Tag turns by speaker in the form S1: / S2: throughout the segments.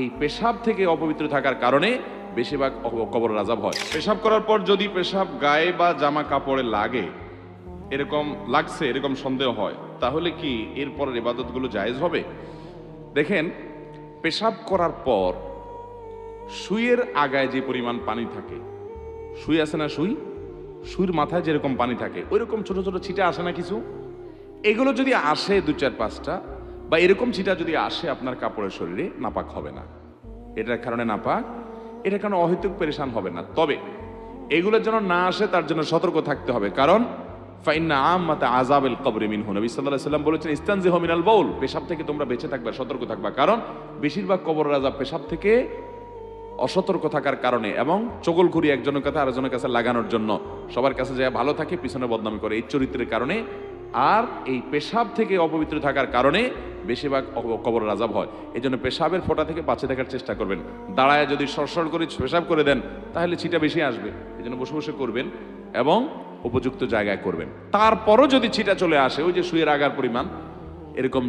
S1: এই পেশাব থেকে অপবিত্র থাকার কারণে বেশিরভাগ কবর রাজাব হয়। পেশাব করার পর যদি পেশাব গায়ে বা জামা কাপড়ে লাগে, এরকম লাগছে, এরকম সন্দেহ হয়, তাহলে কি এরপরের ইবাদতগুলো জায়েজ হবে? দেখেন, পেশাব করার পর সুইয়ের আগায় যে পরিমাণ পানি থাকে সুই আছে না সুই সুইর মাথায় যেরকম পানি থাকে, ওইরকম ছোট ছোট ছিটা আসে না কিছু? এগুলো যদি আসে দু চার পাঁচটা বা এরকম ছিটা যদি আসে আপনার কাপড়ের শরীরে, নাপাক হবে না। এটার কারণে নাপাক, এটার কারণে অহেতুক পেরেশান হবে না। তবে এগুলো যেন না আসে, তার জন্য সতর্ক থাকতে হবে। কারণ সাল্লাল্লাহু আলাইহি সাল্লাম বলেছেন, ইস্তানজিহু মিনাল বাউল, পেশাব থেকে তোমরা বেঁচে থাকবে, সতর্ক কারণ, বেশিরভাগ পেশাব থেকে অসতর্ক থাকার কারণে এবং একজনের কাছে লাগানোর জন্য সবার কাছে যায় ভালো থাকে, পিছনে বদনামি করে। এই চরিত্রের কারণে আর এই পেশাব থেকে অপবিত্র থাকার কারণে বেশিরভাগ কবর রাজাব হয়। এই জন্য পেশাবের ফোঁটা থেকে বাঁচে থাকার চেষ্টা করবেন। দাঁড়ায় যদি সরসর করে পেশাব করে দেন, তাহলে ছিটা বেশি আসবে। এই জন্য বসে বসে করবেন এবং উপযুক্ত জায়গায় করবেন। তারপরও যদি ছিটা চলে আসে, ওই যে শুয়ের আগার পরিমাণ, এরকম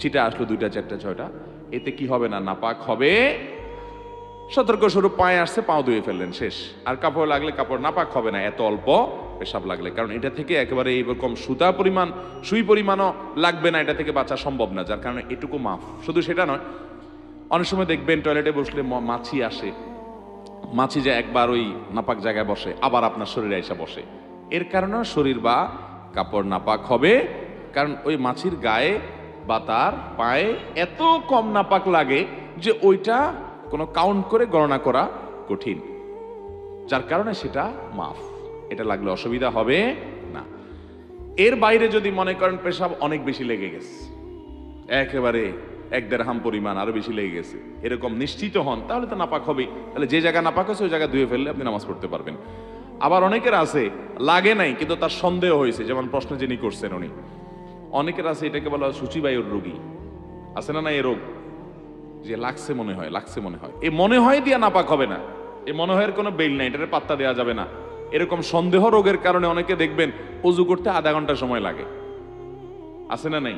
S1: ছিটা আসলো দুইটা, চারটা, ছয়টা, এতে কি হবে না? নাপাক হবে। সতর্ক স্বরূপ পায়ে আসছে, পাও ধুয়ে ফেললেন, শেষ। আর কাপড় লাগলে কাপড় নাপাক হবে না, এত অল্প পেশাব লাগলে। কারণ এটা থেকে একেবারে এইরকম সুতা পরিমাণ, সুই পরিমাণও লাগবে না, এটা থেকে বাঁচা সম্ভব না, যার কারণে এটুকু মাফ। শুধু সেটা নয়, অনেক সময় দেখবেন টয়লেটে বসলে মাছি আসে। মাছি যে একবার ওই নাপাক জায়গায় বসে, আবার আপনার শরীরে এসে বসে। এর কারণে শরীর বা কাপড় নাপাক হবে, কারণ ওই মাছির গায়ে বা তার পায়ে এত কম নাপাক লাগে যে ওইটা কোনো কাউন্ট করে গণনা করা কঠিন। যার কারণে সেটা মাফ। এটা লাগলে অসুবিধা হবে না। এর বাইরে যদি মনে করেন পেশাব অনেক বেশি লেগে গেছে, একেবারে এক দেড় হাম পরিমাণ আরও বেশি লেগে গেছে, এরকম নিশ্চিত হন, তাহলে তো নাপাক হবেই। তাহলে যে জায়গা নাপাক হয়েছে, ওই জায়গা ধুয়ে ফেললে আপনি নামাজ পড়তে পারবেন। আবার অনেকের আছে, লাগে নাই, কিন্তু তার সন্দেহ হয়েছে, যেমন প্রশ্ন যিনি করছেন উনি। অনেকের আছে, এটাকে বলা হয় সূচিবায়ুর রোগী। আছে না না এ রোগ? যে লাগছে মনে হয়, লাগছে মনে হয়। এ মনে হয় দিয়া নাপাক হবে না। এ মনে হয় কোনো বেল নাই, এটার পাত্তা দেওয়া যাবে না। এরকম সন্দেহ রোগের কারণে অনেকে দেখবেন অজু করতে আধা ঘণ্টা সময় লাগে। আছে না নাই?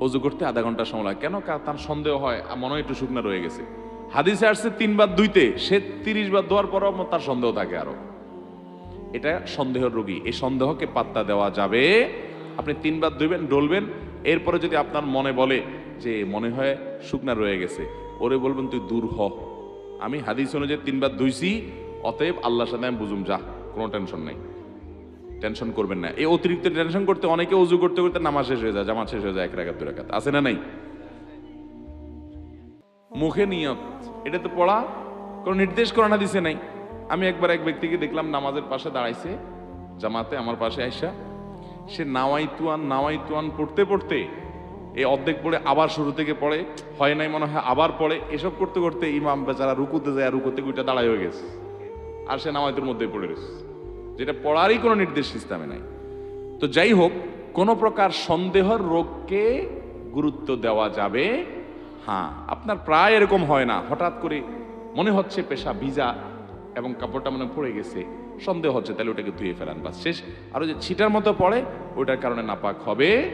S1: অজু করতে আধা ঘণ্টা সময় লাগে। কেন? তার সন্দেহ হয় মনে হয় একটু শুকনা রয়ে গেছে। হাদিসে আসছে, তিনবার দুইতে, সে তিরিশ বার ধোয়ার পরও তার সন্দেহ থাকে আরও। এটা সন্দেহের রোগী। এই সন্দেহকে পাত্তা দেওয়া যাবে। আপনি তিনবার ধুইবেন ডলবেন। এরপরে যদি আপনার মনে বলে যে, মনে হয় শুকনা রয়ে গেছে, ওরে বলবেন, তুই দূর হ। আমি হাদিস অনুযায়ী তিনবার ধুইছি অতএব আল্লাহর সাথে আমি বুঝুম, যা, কোনো টেনশন নেই। টেনশন করবেন না। এই অতিরিক্ত টেনশন করতে অনেকে উজু করতে করতে নামাজ শেষ হয়ে যায়, জামাত শেষ হয়ে যায় এক রাখাত দুই রাখাত আছে না নাই? মুখে নিয়ত, এটা তো পড়া, কোনো নির্দেশ করানা দিছে নাই। আমি একবার এক ব্যক্তিকে দেখলাম নামাজের পাশে দাঁড়াইছে, জামাতে আমার পাশে আইসা, সে নাওয়াই তুয়ান নাওয়াই তুয়ান পড়তে পড়তে এই অর্ধেক পড়ে আবার শুরু থেকে পড়ে, হয় নাই মনে হয় আবার পড়ে, এসব করতে করতে ইমাম বেচারা রুকুতে যায় রুকুতে গুইটা দাঁড়াই হয়ে গেছে। আর সে নামাইতের মধ্যে পড়ে রয়েছে। যেটা পড়ারই কোনো নির্দেশ ইসলামে নাই। তো যাই হোক, কোনো প্রকার সন্দেহর রোগকে গুরুত্ব দেওয়া যাবে? হ্যাঁ আপনার প্রায় এরকম হয় না। হঠাৎ করে মনে হচ্ছে পেশা ভিজা এবং কাপড়টা মনে পড়ে গেছে। সন্দেহ হচ্ছে, তাহলে ওটাকে ধুয়ে ফেলান বা শেষ। আর যে ছিটার মতো পড়ে, ওটার কারণে নাপাক হবে।